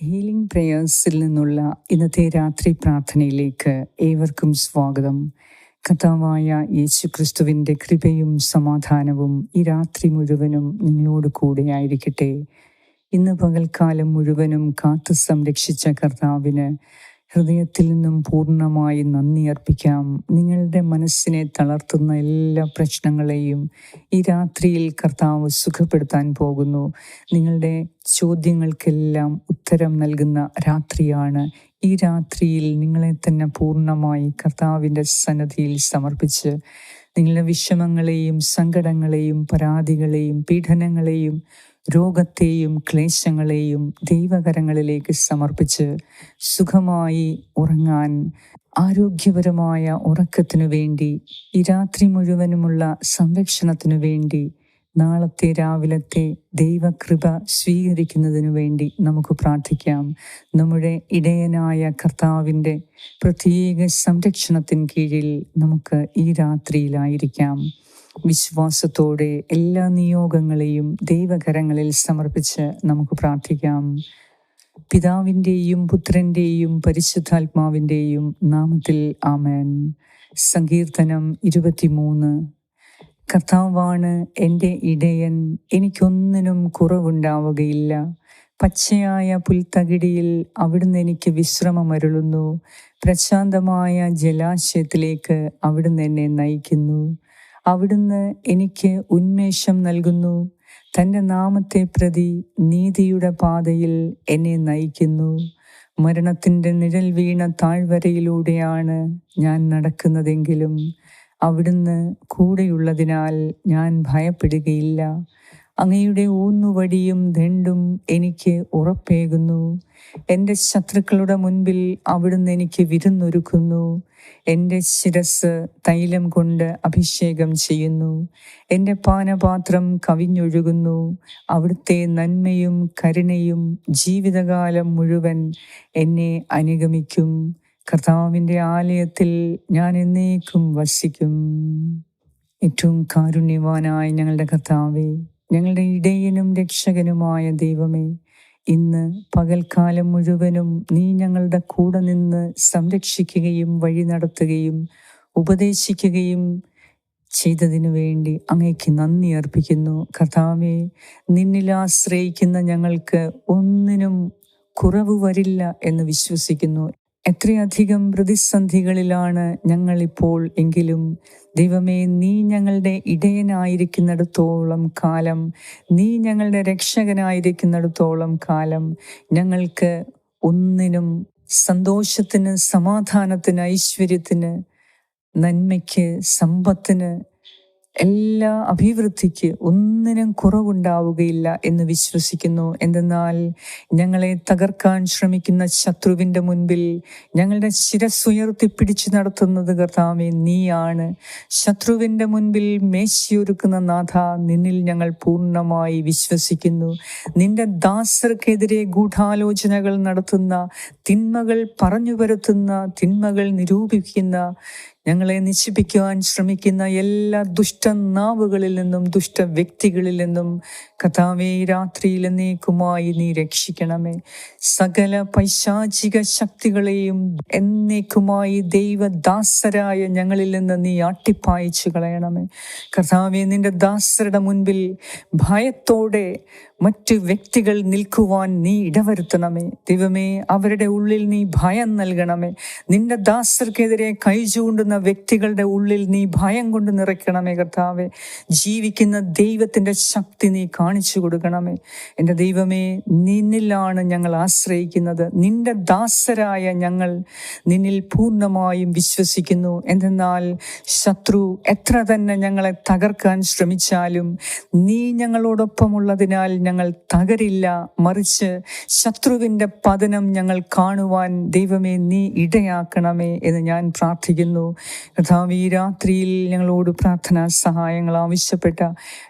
Healing പ്രേയേഴ്സിൽ നിന്നുള്ള ഇന്നത്തെ രാത്രി പ്രാർത്ഥനയിലേക്ക് ഏവർക്കും സ്വാഗതം. കഥാവായ യേശു ക്രിസ്തുവിന്റെ കൃപയും സമാധാനവും ഈ രാത്രി മുഴുവനും നിങ്ങളോട് കൂടെയായിരിക്കട്ടെ ഇന്ന് പകൽക്കാലം മുഴുവനും കാത്തു സംരക്ഷിച്ച കർത്താവിന് ഹൃദയത്തിൽ നിന്നും പൂർണമായി നന്ദി അർപ്പിക്കാം. നിങ്ങളുടെ മനസ്സിനെ തളർത്തുന്ന എല്ലാ പ്രശ്നങ്ങളെയും ഈ രാത്രിയിൽ കർത്താവ് സുഖപ്പെടുത്താൻ പോകുന്നു. നിങ്ങളുടെ ചോദ്യങ്ങൾക്കെല്ലാം ഉത്തരം നൽകുന്ന രാത്രിയാണ്. ഈ രാത്രിയിൽ നിങ്ങളെ തന്നെ പൂർണമായി കർത്താവിന്റെ സന്നദ്ധിയിൽ സമർപ്പിച്ച് നിങ്ങളുടെ വിഷമങ്ങളെയും സങ്കടങ്ങളെയും പരാതികളെയും പീഡനങ്ങളെയും രോഗത്തെയും ക്ലേശങ്ങളെയും ദൈവകരങ്ങളിലേക്ക് സമർപ്പിച്ച് സുഖമായി ഉറങ്ങാൻ ആരോഗ്യപരമായ ഉറക്കത്തിനു വേണ്ടി ഈ രാത്രി മുഴുവനുമുള്ള സംരക്ഷണത്തിനു വേണ്ടി നാളത്തെ രാവിലത്തെ ദൈവകൃപ സ്വീകരിക്കുന്നതിനു വേണ്ടി നമുക്ക് പ്രാർത്ഥിക്കാം. നമ്മുടെ ഇടയനായ കർത്താവിന്റെ പ്രത്യേക സംരക്ഷണത്തിൻ കീഴിൽ നമുക്ക് ഈ രാത്രിയിലായിരിക്കാം. വിശ്വാസത്തോടെ എല്ലാ നിയോഗങ്ങളെയും ദൈവകരങ്ങളിൽ സമർപ്പിച്ച് നമുക്ക് പ്രാർത്ഥിക്കാം. പിതാവിന്റെയും പുത്രന്റെയും പരിശുദ്ധാത്മാവിന്റെയും നാമത്തിൽ ആമേൻ. സങ്കീർത്തനം ഇരുപത്തിമൂന്ന്. കർത്താവാണ് എന്റെ ഇടയൻ എനിക്കൊന്നിനും കുറവുണ്ടാവുകയില്ല. പച്ചയായ പുൽത്തകിടിയിൽ അവിടുന്ന് എനിക്ക് വിശ്രമമരുളുന്നു പ്രശാന്തമായ ജലാശയത്തിലേക്ക് അവിടുന്ന് എന്നെ നയിക്കുന്നു. അവിടുന്ന് എനിക്ക് ഉന്മേഷം നൽകുന്നു. തന്റെ നാമത്തെ പ്രതി നീതിയുടെ പാതയിൽ എന്നെ നയിക്കുന്നു. മരണത്തിന്റെ നിഴൽ വീണ താഴ്വരയിലൂടെയാണ് ഞാൻ നടക്കുന്നതെങ്കിലും അവിടുന്ന് കൂടെയുള്ളതിനാൽ ഞാൻ ഭയപ്പെടുകയില്ല. അങ്ങയുടെ ഊന്നുവടിയും ദണ്ടും എനിക്ക് ഉറപ്പേകുന്നു. എന്റെ ശത്രുക്കളുടെ മുൻപിൽ അവിടുന്ന് എനിക്ക് വിരുന്നൊരുക്കുന്നു. എന്റെ ശിരസ് തൈലം കൊണ്ട് അഭിഷേകം ചെയ്യുന്നു. എന്റെ പാനപാത്രം കവിഞ്ഞൊഴുകുന്നു. അവിടുത്തെ നന്മയും കരുണയും ജീവിതകാലം മുഴുവൻ എന്നെ അനുഗമിക്കും. കർത്താവിന്റെ ആലയത്തിൽ ഞാൻ എന്നേക്കും വസിക്കും. ഏറ്റവും കാരുണ്യവാനായ ഞങ്ങളുടെ കർത്താവെ ഞങ്ങളുടെ ഇടയനും രക്ഷകനുമായ ദൈവമേ ഇന്ന് പകൽക്കാലം മുഴുവനും നീ ഞങ്ങളുടെ കൂടെ നിന്ന് സംരക്ഷിക്കുകയും വഴി നടത്തുകയും ഉപദേശിക്കുകയും ചെയ്തതിനു വേണ്ടി അങ്ങേക്ക് നന്ദി അർപ്പിക്കുന്നു. കഥാവെ നിന്നിൽ ആശ്രയിക്കുന്ന ഞങ്ങൾക്ക് ഒന്നിനും കുറവ് വരില്ല എന്ന് വിശ്വസിക്കുന്നു. എത്രയധികം പ്രതിസന്ധികളിലാണ് ഞങ്ങളിപ്പോൾ എങ്കിലും ദൈവമേ നീ ഞങ്ങളുടെ ഇടയനായിരിക്കുന്നിടത്തോളം കാലം നീ ഞങ്ങളുടെ രക്ഷകനായിരിക്കുന്നിടത്തോളം കാലം ഞങ്ങൾക്ക് ഒന്നിനും സന്തോഷത്തിന് സമാധാനത്തിന് ഐശ്വര്യത്തിന് നന്മയ്ക്ക് സമ്പത്തിന് എല്ലാ അഭിവൃദ്ധിക്ക് ഒന്നിനും കുറവുണ്ടാവുകയില്ല എന്ന് വിശ്വസിക്കുന്നു. എന്തെന്നാൽ ഞങ്ങളെ തകർക്കാൻ ശ്രമിക്കുന്ന ശത്രുവിന്റെ മുൻപിൽ ഞങ്ങളുടെ ശിരസ്സുയർത്തി പിടിച്ചു നടത്തുന്നത് കർത്താവെ നീയാണ്. ശത്രുവിന്റെ മുൻപിൽ മേശിയൊരുക്കുന്ന നാഥ നിന്നിൽ ഞങ്ങൾ പൂർണമായി വിശ്വസിക്കുന്നു. നിന്റെ ദാസർക്കെതിരെ ഗൂഢാലോചനകൾ നടത്തുന്ന തിന്മകൾ പറഞ്ഞു വരുത്തുന്ന തിന്മകൾ നിരൂപിക്കുന്ന ഞങ്ങളെ നിശിപ്പിക്കുവാൻ ശ്രമിക്കുന്ന എല്ലാ ദുഷ്ടനാവുകളിൽ നിന്നും ദുഷ്ട വ്യക്തികളിൽ നിന്നും കഥാവേ രാത്രിയിൽ എന്നേക്കുമായി നീ രക്ഷിക്കണമേ. സകല പൈശാചിക ശക്തികളെയും എന്നേക്കുമായി ദൈവദാസരായ ഞങ്ങളിൽ നിന്ന് നീ ആട്ടിപ്പായച്ചു കളയണമേ കഥാവേ നിന്റെ ദാസരുടെ മുൻപിൽ ഭയത്തോടെ മറ്റു വ്യക്തികൾ നിൽക്കുവാൻ നീ ഇടവരുത്തണമേ. ദൈവമേ അവരുടെ ഉള്ളിൽ നീ ഭയം നൽകണമേ. നിന്റെ ദാസർക്കെതിരെ കൈ ചൂണ്ടുന്ന വ്യക്തികളുടെ ഉള്ളിൽ നീ ഭയം കൊണ്ട് നിറയ്ക്കണമേ കർത്താവെ. ജീവിക്കുന്ന ദൈവത്തിന്റെ ശക്തി നീ കാണിച്ചു കൊടുക്കണമേ. എന്റെ ദൈവമേ നിന്നിലാണ് ഞങ്ങൾ ആശ്രയിക്കുന്നത്. നിന്റെ ദാസരായ ഞങ്ങൾ നിന്നിൽ പൂർണമായും വിശ്വസിക്കുന്നു. എന്തെന്നാൽ ശത്രു എത്ര തന്നെ ഞങ്ങളെ തകർക്കാൻ ശ്രമിച്ചാലും നീ ഞങ്ങളോടൊപ്പമുള്ളതിനാൽ ഞങ്ങൾ തകരില്ല. മറിച്ച് ശത്രുവിന്റെ പതനം ഞങ്ങൾ കാണുവാൻ ദൈവമേ നീ ഇടയാക്കണമേ എന്ന് ഞാൻ പ്രാർത്ഥിക്കുന്നു. കഥാവ് ഈ രാത്രിയിൽ ഞങ്ങളോട് പ്രാർത്ഥനാ സഹായങ്ങൾ ആവശ്യപ്പെട്ട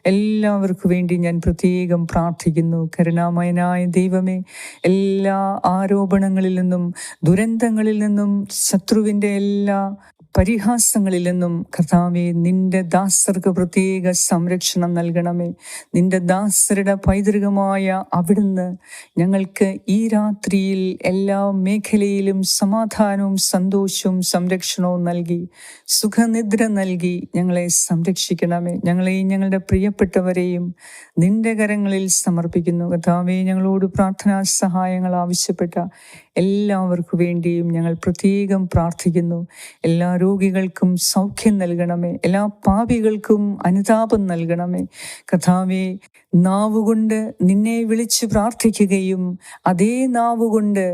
എല്ലാവർക്കും വേണ്ടി ഞാൻ പ്രത്യേകം പ്രാർത്ഥിക്കുന്നു. കരുണാമയനായ ദൈവമേ എല്ലാ ആരോപണങ്ങളിൽ നിന്നും ദുരന്തങ്ങളിൽ നിന്നും ശത്രുവിന്റെ എല്ലാ പരിഹാസങ്ങളിൽ നിന്നും കർത്താവെ നിന്റെ ദാസർക്ക് പ്രത്യേക സംരക്ഷണം നൽകണമേ. നിന്റെ ദാസരുടെ പൈതൃകമായ അവിടുന്ന് ഞങ്ങൾക്ക് ഈ രാത്രിയിൽ എല്ലാ മേഖലയിലും സമാധാനവും സന്തോഷവും സംരക്ഷണവും നൽകി സുഖനിദ്ര നൽകി ഞങ്ങളെ സംരക്ഷിക്കണമേ. ഞങ്ങളെയും ഞങ്ങളുടെ പ്രിയപ്പെട്ടവരെയും നിന്റെ കരങ്ങളിൽ സമർപ്പിക്കുന്നു. കർത്താവെ ഞങ്ങളോട് പ്രാർത്ഥനാ സഹായങ്ങൾ ആവശ്യപ്പെട്ട എല്ലാവർക്കു വേണ്ടിയും ഞങ്ങൾ പ്രത്യേകം പ്രാർത്ഥിക്കുന്നു. എല്ലാ രോഗികൾക്കും സൗഖ്യം നൽകണമേ. എല്ലാ പാപികൾക്കും അനുതാപം നൽകണമേ. കഥാവെ നാവുകൊണ്ട് നിന്നെ വിളിച്ച് പ്രാർത്ഥിക്കുകയും അതേ നാവുകൊണ്ട്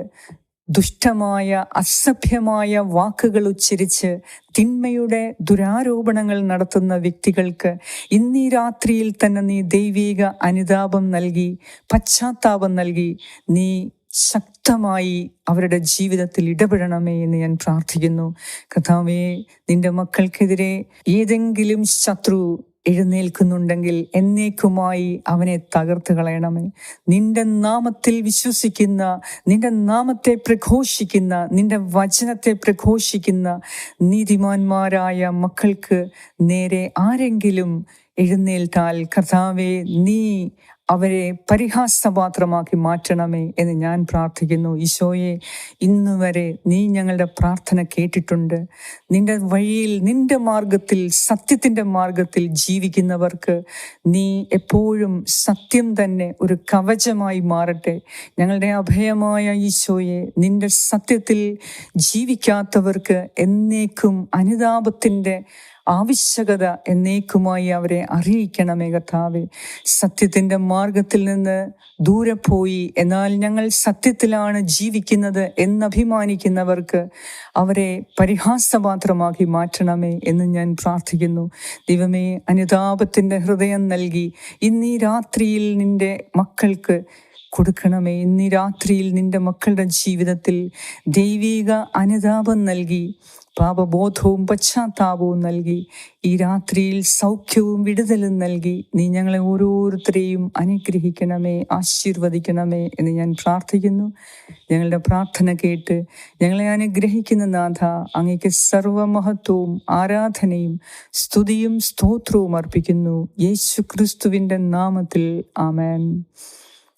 ദുഷ്ടമായ അസഭ്യമായ വാക്കുകൾ ഉച്ചരിച്ച് തിന്മയുടെ ദുരാരോപണങ്ങൾ നടത്തുന്ന വ്യക്തികൾക്ക് ഇന്നീ രാത്രിയിൽ തന്നെ നീ ദൈവീക അനുതാപം നൽകി പശ്ചാത്താപം നൽകി നീ ശക്തമായി അവരുടെ ജീവിതത്തിൽ ഇടപെടണമേ എന്ന് ഞാൻ പ്രാർത്ഥിക്കുന്നു. കഥാവേ നിന്റെ മക്കൾക്കെതിരെ ഏതെങ്കിലും ശത്രു എഴുന്നേൽക്കുന്നുണ്ടെങ്കിൽ എന്നേക്കുമായി അവനെ തകർത്ത് കളയണമേ. നിന്റെ നാമത്തിൽ വിശ്വസിക്കുന്ന നിന്റെ നാമത്തെ പ്രഘോഷിക്കുന്ന നിന്റെ വചനത്തെ പ്രഘോഷിക്കുന്ന നീതിമാന്മാരായ മക്കൾക്ക് നേരെ ആരെങ്കിലും എഴുന്നേൽത്താൽ കർത്താവെ നീ അവരെ പരിഹാസപാത്രമാക്കി മാറ്റണമേ എന്ന് ഞാൻ പ്രാർത്ഥിക്കുന്നു. ഈശോയെ ഇന്ന് വരെ നീ ഞങ്ങളുടെ പ്രാർത്ഥന കേട്ടിട്ടുണ്ട്. നിന്റെ വഴിയിൽ നിന്റെ മാർഗത്തിൽ സത്യത്തിന്റെ മാർഗത്തിൽ ജീവിക്കുന്നവർക്ക് നീ എപ്പോഴും സത്യം തന്നെ ഒരു കവചമായി മാറട്ടെ. ഞങ്ങളുടെ അഭയമായ ഈശോയെ നിന്റെ സത്യത്തിൽ ജീവിക്കാത്തവർക്ക് എന്നേക്കും അനുതാപത്തിന്റെ ആവശ്യകത എന്നേക്കുമായി അവരെ അറിയിക്കണമേ കർത്താവെ. സത്യത്തിന്റെ മാർഗത്തിൽ നിന്ന് ദൂരെ പോയി എന്നാൽ ഞങ്ങൾ സത്യത്തിലാണ് ജീവിക്കുന്നത് എന്നഭിമാനിക്കുന്നവർക്ക് അവരെ പരിഹാസപാത്രമാക്കി മാറ്റണമേ എന്ന് ഞാൻ പ്രാർത്ഥിക്കുന്നു. ദൈവമേ അനുതാപത്തിന്റെ ഹൃദയം നൽകി ഇന്നീ രാത്രിയിൽ നിന്റെ മക്കൾക്ക് കൊടുക്കണമേ. ഇന്നീ രാത്രിയിൽ നിന്റെ മക്കളുടെ ജീവിതത്തിൽ ദൈവിക അനുതാപം നൽകി പാപബോധവും പശ്ചാത്താപവും നൽകി ഈ രാത്രിയിൽ സൗഖ്യവും വിടുതലും നൽകി നീ ഞങ്ങളെ ഓരോരുത്തരെയും അനുഗ്രഹിക്കണമേ ആശീർവദിക്കണമേ എന്ന് ഞാൻ പ്രാർത്ഥിക്കുന്നു. ഞങ്ങളുടെ പ്രാർത്ഥന കേട്ട് ഞങ്ങളെ അനുഗ്രഹിക്കുന്ന നാഥ അങ്ങേക്ക് സർവമഹത്വവും ആരാധനയും സ്തുതിയും സ്തോത്രവും അർപ്പിക്കുന്നു. യേശു ക്രിസ്തുവിന്റെ നാമത്തിൽ ആമേൻ.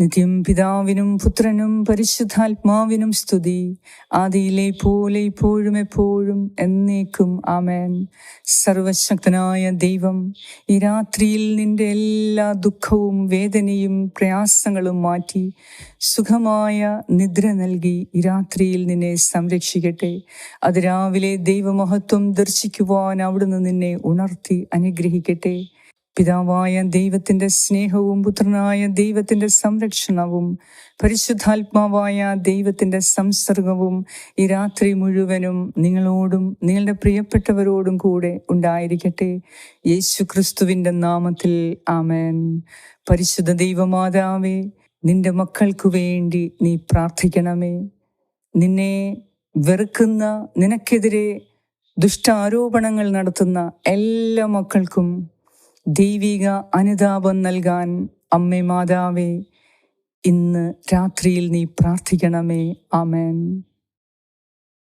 നിത്യം പിതാവിനും പുത്രനും പരിശുദ്ധാത്മാവിനും സ്തുതി. ആദിയിലെ പോലെ ഇപ്പോഴും എപ്പോഴും എന്നേക്കും ആമേൻ. സർവശക്തനായ ദൈവം ഈ രാത്രിയിൽ നിന്റെ എല്ലാ ദുഃഖവും വേദനയും പ്രയാസങ്ങളും മാറ്റി സുഖമായ നിദ്ര നൽകി ഈ രാത്രിയിൽ നിന്നെ സംരക്ഷിക്കട്ടെ. അത് രാവിലെ ദൈവമഹത്വം ദർശിക്കുവാൻ അവിടുന്ന് നിന്നെ ഉണർത്തി അനുഗ്രഹിക്കട്ടെ. പിതാവായ ദൈവത്തിന്റെ സ്നേഹവും പുത്രനായ ദൈവത്തിന്റെ സംരക്ഷണവും പരിശുദ്ധാത്മാവായ ദൈവത്തിന്റെ സംസർഗവും ഈ രാത്രി മുഴുവനും നിങ്ങളോടും നിങ്ങളുടെ പ്രിയപ്പെട്ടവരോടും കൂടെ ഉണ്ടായിരിക്കട്ടെ. യേശു ക്രിസ്തുവിന്റെ നാമത്തിൽ ആമേൻ. പരിശുദ്ധ ദൈവമാതാവേ നിന്റെ മക്കൾക്കു വേണ്ടി നീ പ്രാർത്ഥിക്കണമേ. നിന്നെ വെറുക്കുന്ന നിനക്കെതിരെ ദുഷ്ടാരോപണങ്ങൾ നടത്തുന്ന എല്ലാ മക്കൾക്കും ദൈവിക അനുതാപം നൽകാൻ അമ്മേ മാതാവേ ഇന്ന് രാത്രിയിൽ നീ പ്രാർത്ഥിക്കണമേ. ആമേൻ.